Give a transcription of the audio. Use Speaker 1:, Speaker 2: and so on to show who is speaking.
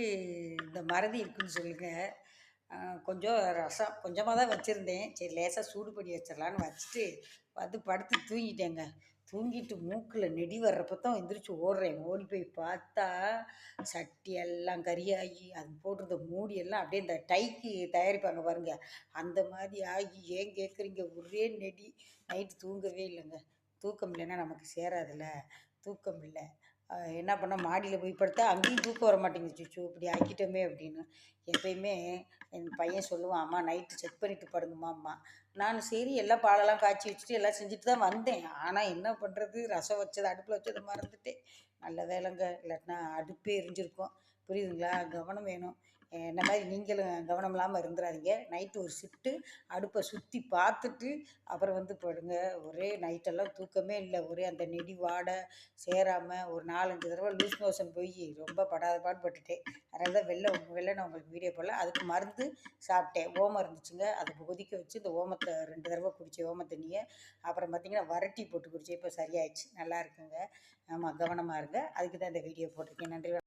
Speaker 1: யாருக்கு இந்த மறதி இருக்குன்னு சொல்லுங்கள் கொஞ்சம் ரசம் கொஞ்சமாக தான் வச்சுருந்தேன். சரி லேசாக சூடு பண்ணி வச்சிடலான்னு வச்சுட்டு வந்து படுத்து தூங்கிட்டேங்க. தூங்கிட்டு மூக்கில் நெடி வர்றப்ப தான் எந்திரிச்சு ஓடுறேன். ஓடி போய் பார்த்தா சட்டி எல்லாம் கரியாகி அது போட்டிருந்த மூடி எல்லாம் அப்படியே இந்த டைக்கு தயாரிப்பாங்க பாருங்க. அந்த மாதிரி ஆகி ஏன் கேட்குறீங்க ஒரே நெடி. நைட்டு தூங்கவே இல்லைங்க. தூக்கம் இல்லைன்னா நமக்கு சேராதுல்ல. தூக்கம் இல்லை. என்ன பண்ண மாடியில் போய் படுத்தா அங்கேயும் தூக்கம் வர மாட்டேங்குது. சுச்சு இப்படி ஆக்கிட்டோமே அப்படின்னு. எப்பயுமே என் பையன் சொல்லுவான் அம்மா நைட்டு செக் பண்ணிட்டு படுங்கம்மா அம்மா. நான் சரி எல்லாம் பாலெல்லாம் காய்ச்சி வச்சுட்டு எல்லாம் செஞ்சுட்டு தான் வந்தேன். ஆனால் என்ன பண்ணுறது ரசம் வச்சது அடுப்பில் வச்சதை மறந்துட்டேன். நல்ல வேலைங்க இல்லாட்டினா அடுப்பே எரிஞ்சிருக்கும். புரியுதுங்களா? கவனம் வேணும். என்ன மாதிரி நீங்களும் கவனம் இல்லாமல் இருந்துடாதீங்க நைட்டு ஒரு ஷிஃப்ட்டு அடுப்பை சுற்றி பார்த்துட்டு அப்புறம் வந்து படுங்க. ஒரே நைட்டெல்லாம் தூக்கமே இல்லை. ஒரே அந்த நெடி வாடை சேராமல் ஒரு நாலஞ்சு தடவை லூஸ் மோஷன் போய் ரொம்ப படாத பாடுபட்டுட்டேன் அதனால தான் வெளில வெளில நான் உங்களுக்கு வீடியோ போடல. அதுக்கு மருந்து சாப்பிட்டேன். ஓமம் இருந்துச்சுங்க. அதை கொதிக்க வச்சு இந்த ஓமத்தை ரெண்டு தடவை குடித்தேன் ஓம தண்ணியை. அப்புறம் பார்த்திங்கன்னா வரட்டி போட்டு குடித்தேன் இப்போ சரியாயிடுச்சு. நல்லா இருக்குங்க. ஆமாம் கவனமாக இருங்க அதுக்கு தான் இந்த வீடியோ போட்டிருக்கேன். நன்றி